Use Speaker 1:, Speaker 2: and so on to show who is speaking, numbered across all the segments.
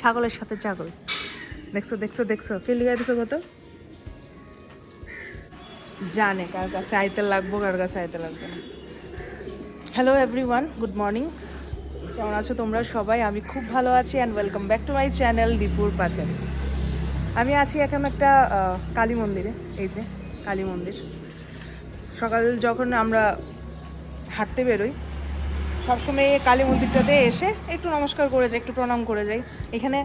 Speaker 1: ছাগলের সাথে ছাগল। দেখছ দেখছ দেখছ। কে লিখে দিছো কত? জানে কার কাছে আইতে লাগবো, কার কাছে আইতে লাগবে হ্যালো এভরিওয়ান গুড মর্নিং কেমন আছো তোমরা সবাই? আমি খুব ভালো আছি and welcome back to my channel দীপুর পাচারি আমি আছি এখন একটা কালী মন্দিরে, এই যে কালী মন্দির। সকাল যখন আমরা হাঁটতে বেরোই সবসময় কালী মন্দিরটাতে এসে একটু নমস্কার করে যাই, একটু প্রণাম করে যাই। এখানে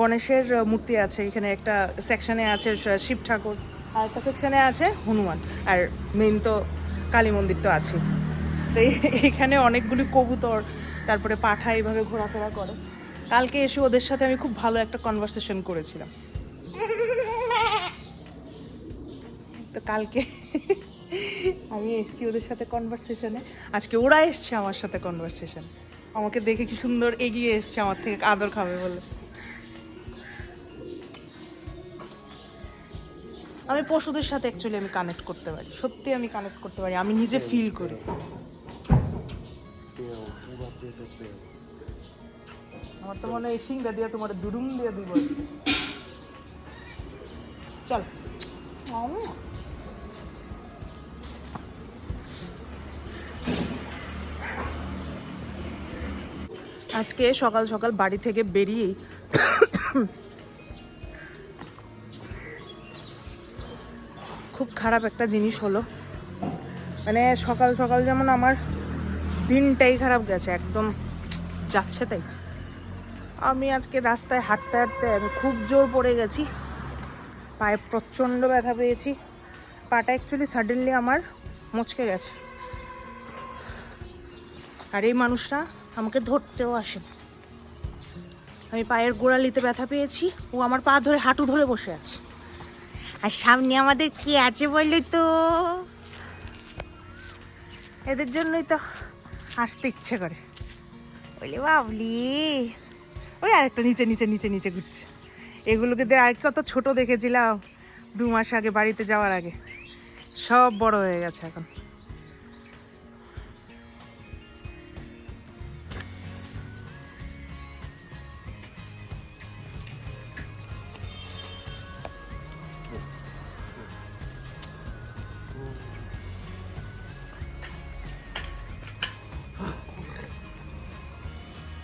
Speaker 1: গণেশের মূর্তি আছে, এখানে একটা সেকশনে আছে শিব ঠাকুর আর একটা সেকশনে আছে হনুমান, আর মেন তো কালী মন্দির তো আছে তো এখানে অনেকগুলি কবুতর, তারপরে পাঠা এইভাবে ঘোরাফেরা করে। কালকে এসে ওদের সাথে আমি খুব ভালো একটা কনভারসেশন করেছিলাম। তো কালকে আমি এসেছি ওদের সাথে কনভারসেশনে আজকে ওরা এসছে আমার সাথে কনভারসেশন আমাকে দেখে কি সুন্দর এগিয়ে এসছে আমার থেকে আদর খাবে বলে। আমি পশুদের সাথে অ্যাকচুয়ালি আমি কানেক্ট করতে পারি। সত্যি আমি কানেক্ট করতে পারি। আমি নিজে ফিল করি। আমার তো মনে হয় এই সিংটা দিয়ে তোমার দুরুম দিয়ে দিব। চল। আজকে সকাল সকাল বাড়ি থেকে বেরিয়েই খুব খারাপ একটা জিনিস হলো। মানে সকাল সকাল যেমন আমার দিনটাই খারাপ গেছে, একদম যাচ্ছে তাই। আমি আজকে রাস্তায় হাঁটতে হাঁটতে আমি খুব জোর পড়ে গেছি, পায়ে প্রচণ্ড ব্যথা পেয়েছি, পাটা অ্যাকচুয়ালি সাডেনলি আমার মচকে গেছে। আর এই মানুষটা আমাকে ধরতেও আসে না। আমি পায়ের গোড়ালিতে ব্যথা পেয়েছি, ও আমার পা ধরে হাঁটু ধরে বসে আছে। আর সামনে আমাদের কে আছে বললি তো? এদের জন্যই তো আসতে ইচ্ছে করে। বলি বাবলি, ওই আরেকটা নিচে নিচে নিচে নিচে ঘুরছে। এগুলোকে দিয়ে আর কত ছোট দেখেছিলাম দু মাস আগে বাড়িতে যাওয়ার আগে। সব বড় হয়ে গেছে এখন।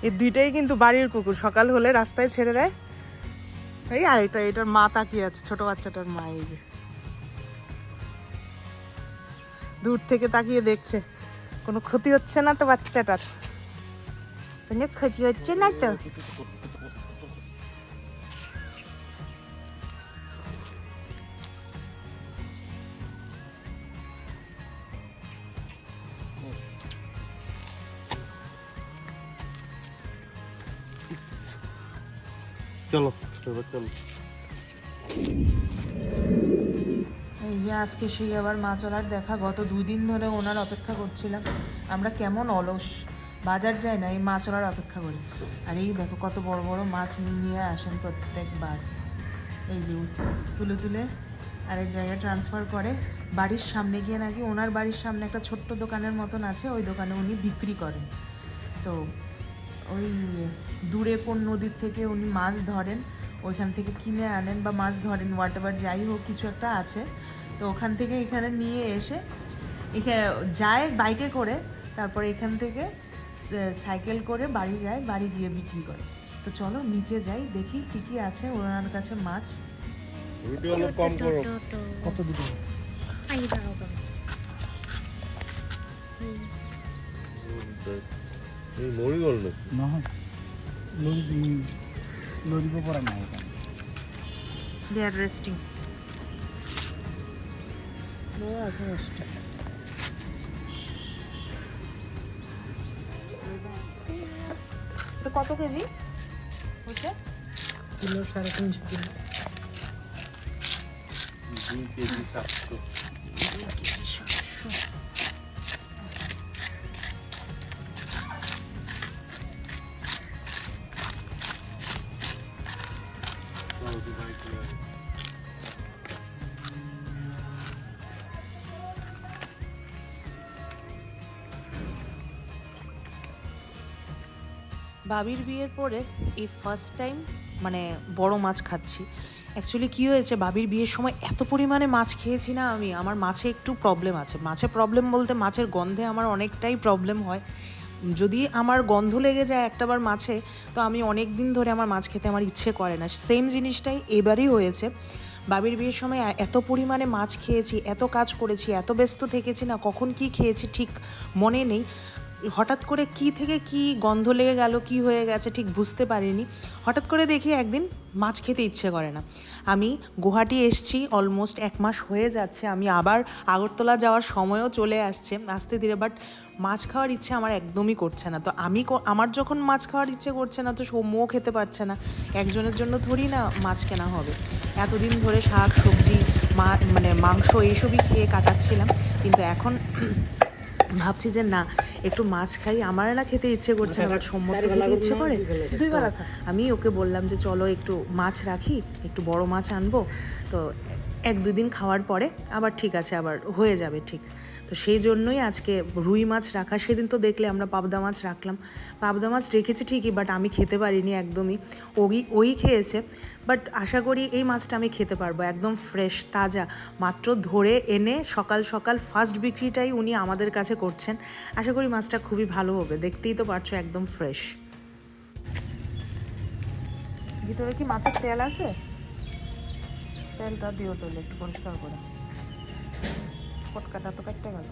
Speaker 1: এই দুইটাই কিন্তু বাড়ির কুকুর। সকাল হলে রাস্তায় ছেড়ে দেয়। এই আর এটা এটার মা তাকিয়ে আছে, ছোট বাচ্চাটার মা এই যে। দূর থেকে তাকিয়ে দেখছে, কোনো ক্ষতি হচ্ছে না তো বাচ্চাটার। কোনো ক্ষতি হচ্ছে না তো।
Speaker 2: চলো, এবার চলো।
Speaker 1: এই যে আজকে সেই আবার মা চলার দেখা, গত দুই দিন ধরে ওনার অপেক্ষা করছিলাম। আমরা কেমন অলস, বাজার যাই না, এই মাছ চলার অপেক্ষা করি। আর এই দেখো কত বড় বড় মাছ নিয়ে আসেন প্রত্যেকবার। এই যে তুলে তুলে আরেক জায়গায় ট্রান্সফার করে। বাড়ির সামনে গিয়ে নাকি ওনার বাড়ির সামনে একটা ছোট্ট দোকানের মতন আছে, ওই দোকানে উনি বিক্রি করেন। তো ওই দূরে কোন নদীর থেকে উনি মাছ ধরেন ওইখান থেকে কিনে আনেন বা মাছ ধরেন হোয়াট এভার যাই হোক কিছু একটা আছে। তো ওখান থেকে এখানে নিয়ে এসে এখানে যায় বাইকে করে তারপরে এখান থেকে সাইকেল করে বাড়ি যায় বাড়ি গিয়ে বিক্রি করে। তো চলো নিচে যাই দেখি কি কি আছে ওনার কাছে মাছ।
Speaker 3: কত দিতে
Speaker 2: এই মরিগল নাকি?
Speaker 3: নহয় লৰি লৰিব পৰা নাই সেইকাৰণে
Speaker 1: দে আর রেস্টিং তো কত কেজি? হচ্ছে
Speaker 3: কিলো সাড়ে তিনশো কিলো।
Speaker 2: দুই কেজি সাতশো। সৌদি
Speaker 1: বাবির বিয়ের পরে এই ফার্স্ট টাইম মানে বড় মাছ খাচ্ছি। অ্যাকচুয়ালি কী হয়েছে, বাবির বিয়ের সময় এত পরিমাণে মাছ খেয়েছি না আমি। আমার মাছে একটু প্রবলেম আছে। মাছে প্রবলেম বলতে মাছের গন্ধে আমার অনেকটাই প্রবলেম হয়। যদি আমার গন্ধ লেগে যায় একটাবার মাছে, তো আমি অনেক দিন ধরে আমার মাছ খেতে আমার ইচ্ছে করে না। সেম জিনিসটাই এবারই হয়েছে। বাবির বিয়ের সময় এত পরিমাণে মাছ খেয়েছি, এত কাজ করেছি, এত ব্যস্ত থেকেছি না, কখন কি খেয়েছি ঠিক মনে নেই। হঠাৎ করে কি থেকে কি গন্ধ লেগে গেল, কি হয়ে গেছে ঠিক বুঝতে পারিনি। হঠাৎ করে দেখি একদিন মাছ খেতে ইচ্ছে করে না। আমি গুয়াহাটি এসছি অলমোস্ট এক মাস হয়ে যাচ্ছে, আমি আবার আগরতলা যাওয়ার সময়ও চলে আসছে, আস্তে ধীরে বাট মাছ খাওয়ার ইচ্ছে আমার একদমই করছে না। তো আমি আমার যখন মাছ খাওয়ার ইচ্ছে করছে না, তো সৌম্যও খেতে পারছে না। একজনের জন্য ধরি না, মাছ কেনা হবে। এতদিন ধরে শাক, সবজি, মা মানে মাংস এইসবই খেয়ে কাটাচ্ছিলাম, কিন্তু এখন ভাবছি যে না একটু মাছ খাই আমার না খেতে ইচ্ছে করছে না বাট খেতে ইচ্ছে করে। আমি ওকে বললাম যে চলো একটু মাছ রাখি একটু বড় মাছ আনব। তো এক দুদিন খাওয়ার পরে আবার ঠিক আছে, আবার হয়ে যাবে ঠিক। তো সেই জন্যই আজকে রুই মাছ রাখা। সেদিন তো দেখলে আমরা পাবদা মাছ রাখলাম। পাবদা মাছ রেখেছি ঠিকই বাট আমি খেতে পারিনি একদমই। ওই ওই খেয়েছে বাট আশা করি এই মাছটা আমি খেতে পারব, একদম ফ্রেশ তাজা। মাত্র ধরে এনে সকাল সকাল ফার্স্ট বিক্রিটাই উনি আমাদের কাছে করছেন। আশা করি মাছটা খুবই ভালো হবে। দেখতেই তো পারছ একদম ফ্রেশ ভিতরে কি মাছের তেল আছে? তেলটা দিও তাহলে একটু পরিষ্কার করে। পটকাটা তো কাটতে গেল।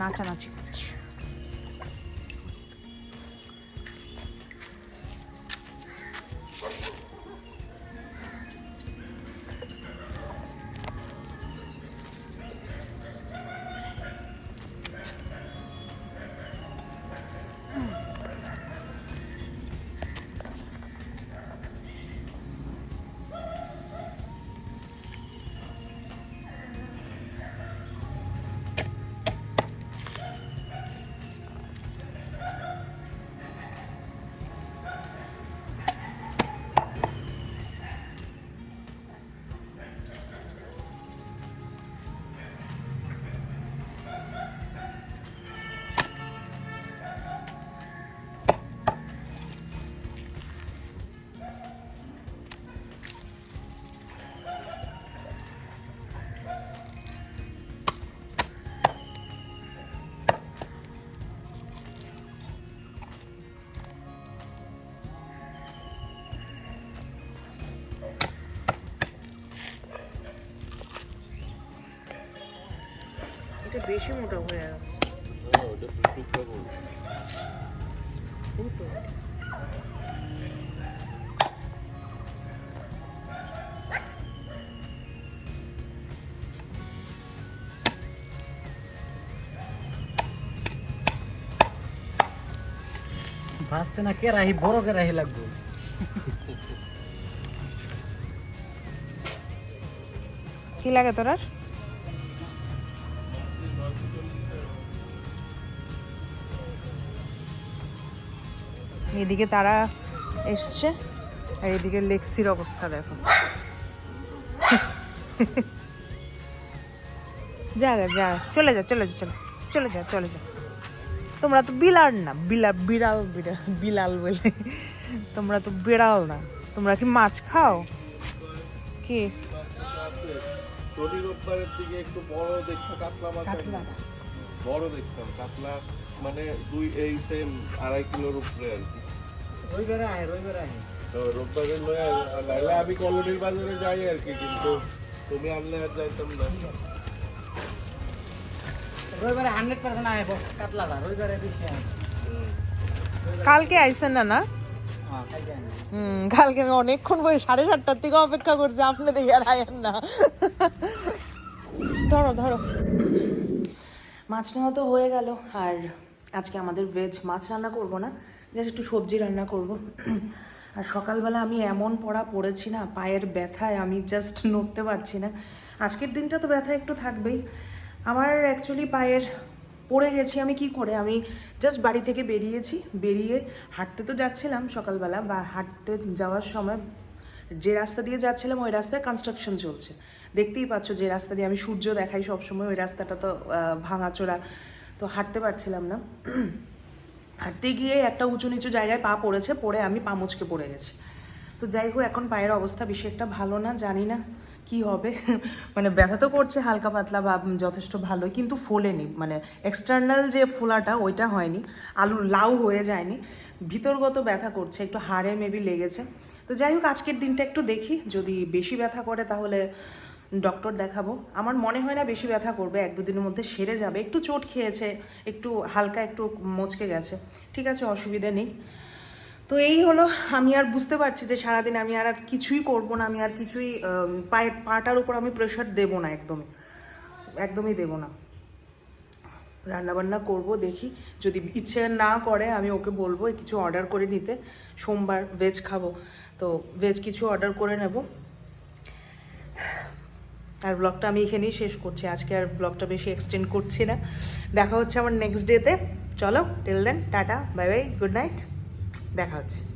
Speaker 1: নাচানাচি এটা বেশি মোটা হয়ে গেছে।
Speaker 3: ভাসছে না কেরাহি বড় কেরাহি লাগবে?
Speaker 1: কি লাগে তোর আর? এদিকে তারা এসছে আর এদিকে লেক্সির অবস্থা দেখো। যা যা, চলে যা চলে যা চলে চলে যা চলে যা। তোমরা তো বিলাল না বিলাল বিড়াল বিড়াল বিলাল বলে। তোমরা তো বিড়াল না। তোমরা কি মাছ খাও? কি?
Speaker 2: শনি রোববারের দিকে একটু বড় দেখতে কাতলা মাছ বড় দেখতাম কাতলা মানে দুই এই সেম আড়াই কিলোর উপরে আর কি।
Speaker 3: রবিবারে আয় রবিবারে আয়
Speaker 2: তো রোববারে লয়ে নাহলে আমি কলোনির বাজারে যাই আর কি কিন্তু তুমি আনলে আর যাইতাম না।
Speaker 3: রবিবারে হান্ড্রেড পার্সেন্ট আয় কাতলাটা রবিবারে বেশি
Speaker 1: কালকে আইসেন না না?
Speaker 3: হ্যাঁ
Speaker 1: হুম কালকে আমি অনেকক্ষণ বসে সাড়ে সাতটার থেকে অপেক্ষা করছি আপনি দেখে আর আয়েন না। ধরো ধরো। মাছ নেওয়া তো হয়ে গেল আর আজকে আমাদের ভেজ মাছ রান্না করব না জাস্ট একটু সবজি রান্না করব। আর সকালবেলা আমি এমন পড়া পড়েছি না, পায়ের ব্যথায় আমি জাস্ট নড়তে পারছি না। আজকের দিনটা তো ব্যথা একটু থাকবেই। আমার অ্যাকচুয়ালি পায়ের পড়ে গেছি আমি কি করে? আমি জাস্ট বাড়ি থেকে বেরিয়েছি, বেরিয়ে হাঁটতে তো যাচ্ছিলাম সকালবেলা, বা হাঁটতে যাওয়ার সময় যে রাস্তা দিয়ে যাচ্ছিলাম ওই রাস্তায় কনস্ট্রাকশন চলছে। দেখতেই পাচ্ছ যে রাস্তা দিয়ে আমি সূর্য দেখাই সবসময়, ওই রাস্তাটা তো ভাঙাচোরা। তো হাঁটতে পারছিলাম না। হাঁটতে গিয়ে একটা উঁচু নিচু জায়গায় পা পড়েছে, পড়ে আমি পা মুচকে পড়ে গেছি। তো যাই হোক, এখন পায়ের অবস্থা বেশি একটা ভালো না, জানি না কি হবে। মানে ব্যথা তো করছে, হালকা পাতলা বা যথেষ্ট ভালোই, কিন্তু ফোলেনি। মানে এক্সটার্নাল যে ফোলাটা, ওইটা হয়নি। আলু লাউ হয়ে যায়নি। ভিতরগত ব্যথা করছে, একটু হাড়ে মেবি লেগেছে। তো যাই হোক, আজকের দিনটা একটু দেখি। যদি বেশি ব্যথা করে, তাহলে ডক্টর দেখাবো। আমার মনে হয় না বেশি ব্যথা করবে, এক দুদিনের মধ্যে সেরে যাবে। একটু চোট খেয়েছে, একটু হালকা একটু মচকে গেছে। ঠিক আছে, অসুবিধা নেই। তো এই হলো, আমি আর বুঝতে পারছি যে সারাদিন আমি আর আর কিছুই করব না, আমি আর কিছুই পায়ের পাটার উপর আমি প্রেশার দেবো না একদমই। একদমই দেবো না। রান্নাবান্না করব, দেখি। যদি ইচ্ছে না করে, আমি ওকে বলব কিছু অর্ডার করে নিতে। সোমবার ভেজ খাব। তো ভেজ কিছু অর্ডার করে নেব। আর ব্লগটা আমি এখানেই শেষ করছি। আজকে আর ব্লগটা বেশি এক্সটেন্ড করছি না। দেখা হচ্ছে আমার নেক্সট ডেতে চলো till then tata bye bye good night দেখা হচ্ছে।